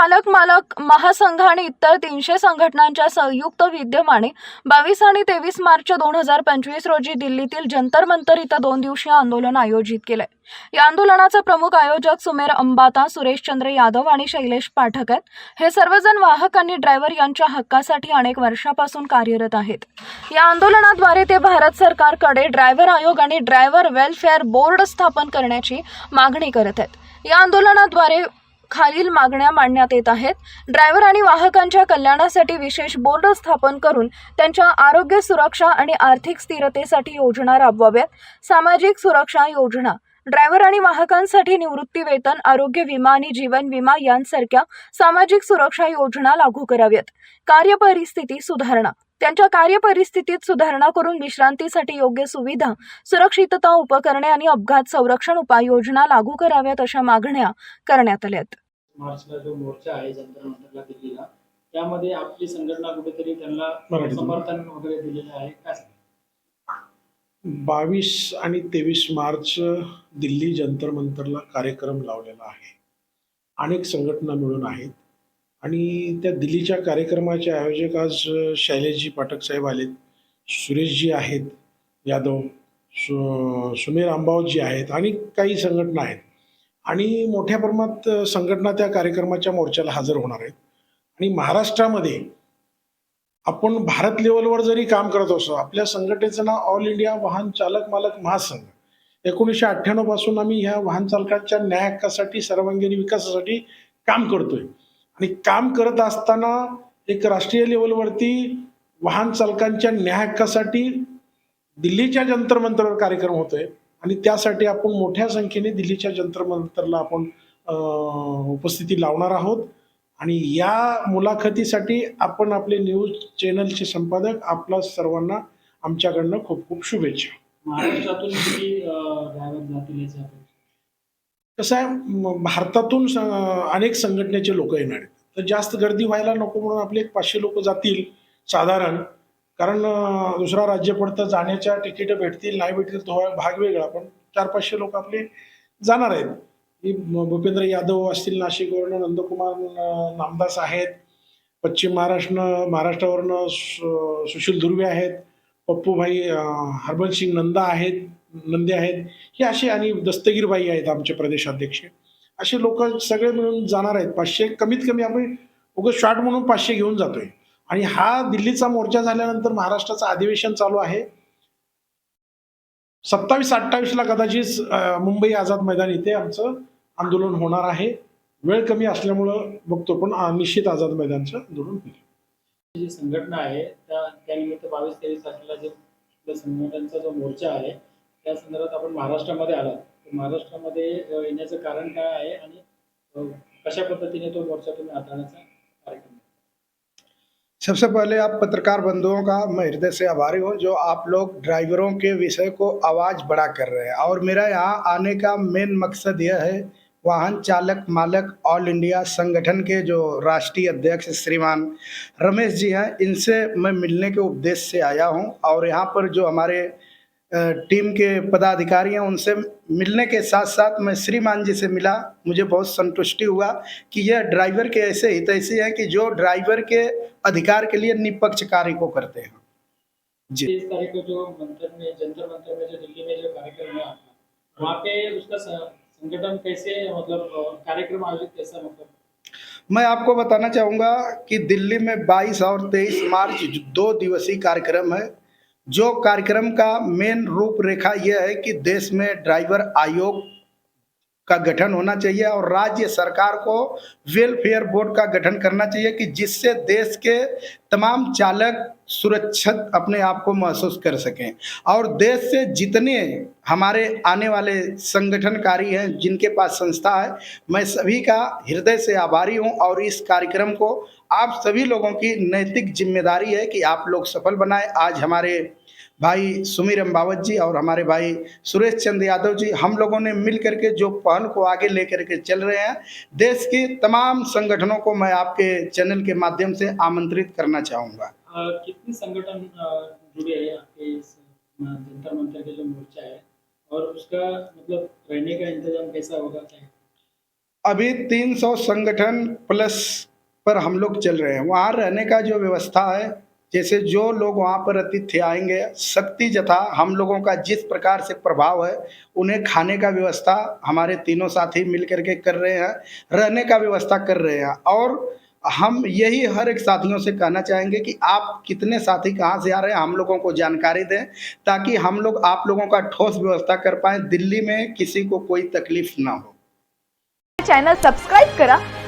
मालक महासंघ आणि इतर तीनशे संघटनांच्या संयुक्त विद्यमाने बावीस आणि तेवीस मार्च दोन हजार पंचवीस रोजी दिल्लीतील जंतर मंतर इथं दोन दिवसीय आंदोलन आयोजित केलंय. या आंदोलनाचे प्रमुख आयोजक सुमेर अंबाता सुरेशचंद्र यादव आणि शैलेश पाठक आहेत. हे सर्वजण वाहक आणि ड्रायव्हर यांच्या हक्कासाठी अनेक वर्षापासून कार्यरत आहेत. या आंदोलनाद्वारे ते भारत सरकारकडे ड्रायव्हर आयोग आणि ड्रायव्हर वेलफेअर बोर्ड स्थापन करण्याची मागणी करत आहेत. या आंदोलनाद्वारे खालील मागण्या मांडण्यात येत आहेत. ड्रायव्हर आणि वाहकांच्या कल्याणासाठी विशेष बोर्ड स्थापन करून त्यांच्या आरोग्य सुरक्षा आणि आर्थिक स्थिरतेसाठी योजना राबवाव्यात. सामाजिक सुरक्षा योजना. ड्रायव्हर आणि वाहकांसाठी निवृत्ती वेतन आरोग्य विमा आणि जीवन विमा यांसारख्या सामाजिक सुरक्षा योजना लागू कराव्यात. कार्यपरिस्थिती सुधारणा. त्यांच्या कार्यपरिस्थितीत सुधारणा करून विश्रांतीसाठी योग्य सुविधा सुरक्षितता उपकरणे आणि अपघात संरक्षण उपाययोजना लागू कराव्यात अशा मागण्या करण्यात आल्यात मार्चला जो मोर्चा आहे त्यामध्ये आपली संघटना कुठेतरी त्यांना. समर्थन वगैरे दिलेलं आहे? बावीस आणि तेवीस मार्च दिल्ली जंतर मंतरला कार्यक्रम लावलेला आहे अनेक संघटना मिळून आहेत आणि त्या दिल्लीच्या कार्यक्रमाचे आयोजक आज शैलेशजी पाठक साहेब आलेत. सुरेशजी आहेत यादव सु सुमेर अंबावतजी आहेत आणि काही संघटना आहेत. आणि मोठ्या प्रमाणात संघटना त्या कार्यक्रमाच्या मोर्चाला हजर होणार आहेत. आणि महाराष्ट्रामध्ये आपण भारत लेवलवर जरी काम करत असो आपल्या संघटनेचं नाव ऑल इंडिया वाहन चालक मालक महासंघ. एकोणीसशे अठ्ठ्याण्णवपासून आम्ही ह्या वाहन चालकांच्या न्याय हक्कासाठी सर्वांगीण विकासासाठी काम करतोय. आणि काम करत असताना एक राष्ट्रीय लेवलवरती वाहन चालकांच्या न्याय हक्कासाठी दिल्लीच्या जंतर मंतरवर कार्यक्रम होतोय. आणि त्यासाठी आपण मोठ्या संख्येने दिल्लीच्या जंतर मंतरला आपण उपस्थिती लावणार आहोत. आणि या मुलाखतीसाठी आपण आपले न्यूज चॅनलचे संपादक आपला सर्वांना आमच्याकडनं खूप खूप शुभेच्छा. महाराष्ट्रातून किती कसं आहे भारतातून अनेक संघटनेचे लोक येणार आहेत. तर जास्त गर्दी व्हायला नको म्हणून आपले एक पाचशे लोक जातील साधारण. कारण दुसरा राज्य पडतं जाण्याच्या तिकीट भेटतील नाही भेटतील तो भाग वेगळा. पण चार पाचशे लोक आपले जाणार आहेत. की भूपेंद्र यादव असतील नाशिकवरनं नंदकुमार नामदास आहेत. पश्चिम महाराष्ट्र महाराष्ट्रावरनं सु- सुशील धुर्वे आहेत. पप्पूभाई अं, सिंग नंदा आहेत नंदे आहेत. हे असे आणि दस्तगीरबाई आहेत आमचे प्रदेशाध्यक्ष. असे लोक सगळे मिळून जाणार आहेत. पाचशे कमीत कमी आपण उगं शॉर्ट म्हणून पाचशे घेऊन जातोय. आणि हा दिल्लीचा मोर्चा झाल्यानंतर महाराष्ट्राचं अधिवेशन चालू आहे. सत्तावीस अठ्ठावीसला कदाचित मुंबई आझाद मैदान इथे आमचं आंदोलन होणार आहे. वेळ कमी असल्यामुळं बघतो पण निश्चित आझाद मैदानचं आंदोलन होईल. जी संघटना आहे त्या त्यानिमित्त बावीस तेवीस तारखेला जे आपल्या संघटनांचा जो मोर्चा आहे त्या संदर्भात आपण महाराष्ट्रामध्ये आलात. महाराष्ट्रामध्ये येण्याचं कारण काय आहे आणि कशा पद्धतीने तो मोर्चा तुम्ही हाताळण्याचा कार्यक्रम सबसे पहले आप पत्रकार बंधुओं का मैं हृदय से आभारी हूँ, जो आप लोग ड्राइवरों के विषय को आवाज़ बड़ा कर रहे हैं। और मेरा यहाँ आने का मेन मकसद यह है, वाहन चालक मालक ऑल इंडिया संगठन के जो राष्ट्रीय अध्यक्ष श्रीमान रमेश जी हैं, इनसे मैं मिलने के उद्देश्य से आया हूँ। और यहाँ पर जो हमारे टीम के पदाधिकारी हैं उनसे मिलने के साथ साथ मैं श्रीमान जी से मिला। मुझे बहुत संतुष्टि हुआ कि यह ड्राइवर के ऐसे हितैषी हैं कि जो ड्राइवर के अधिकार के लिए निपक्ष कार्य को करते हैं। जी। तेईस तारीख को जो मंत्र में जंतर मंतर में जो दिल्ली में जो कार्यक्रम है वहाँ पे उसका संगठन कैसे मतलब कार्यक्रम आयोजित कैसा मतलब? मैं आपको बताना चाहूँगा कि दिल्ली में 22 और 23 मार्च दो दिवसीय कार्यक्रम है। जो कार्यक्रम का मेन रूपरेखा यह है कि देश में ड्राइवर आयोग का गठन होना चाहिए और राज्य सरकार को वेलफेयर बोर्ड का गठन करना चाहिए कि जिससे देश के तमाम चालक सुरक्षित अपने आप को महसूस कर सकें। और देश से जितने हमारे आने वाले संगठनकारी हैं, जिनके पास संस्था है, मैं सभी का हृदय से आभारी हूँ और इस कार्यक्रम को आप सभी लोगों की नैतिक ज़िम्मेदारी है कि आप लोग सफल बनाए। आज हमारे भाई सुमीर अम्बावत जी और हमारे भाई सुरेश चंद्र यादव जी हम लोगों ने मिल करके जो पहल को आगे लेकर के चल रहे हैं देश के तमाम संगठनों को मैं आपके चैनल के माध्यम से आमंत्रित करना चाहूँगा। कितने संगठन जुड़े हैं आपके इस जंतर मंतर के जो मोर्चा है? और उसका मतलब रहने का इंतज़ाम कैसा होगा? अभी 300 संगठन प्लस पर हम लोग चल रहे हैं। वहाँ रहने का जो व्यवस्था है, जैसे जो लोग वहाँ पर अतिथि आएँगे, शक्ति जथा हम लोगों का जिस प्रकार से प्रभाव है, उन्हें खाने का व्यवस्था हमारे तीनों साथी मिल करके कर रहे हैं, रहने का व्यवस्था कर रहे हैं। और हम यही हर एक साथियों से कहना चाहेंगे कि आप कितने साथी कहाँ से आ रहे हैं, हम लोगों को जानकारी दें, ताकि हम लोग आप लोगों का ठोस व्यवस्था कर पाए, दिल्ली में किसी को कोई तकलीफ़ ना हो। चैनल सब्सक्राइब करा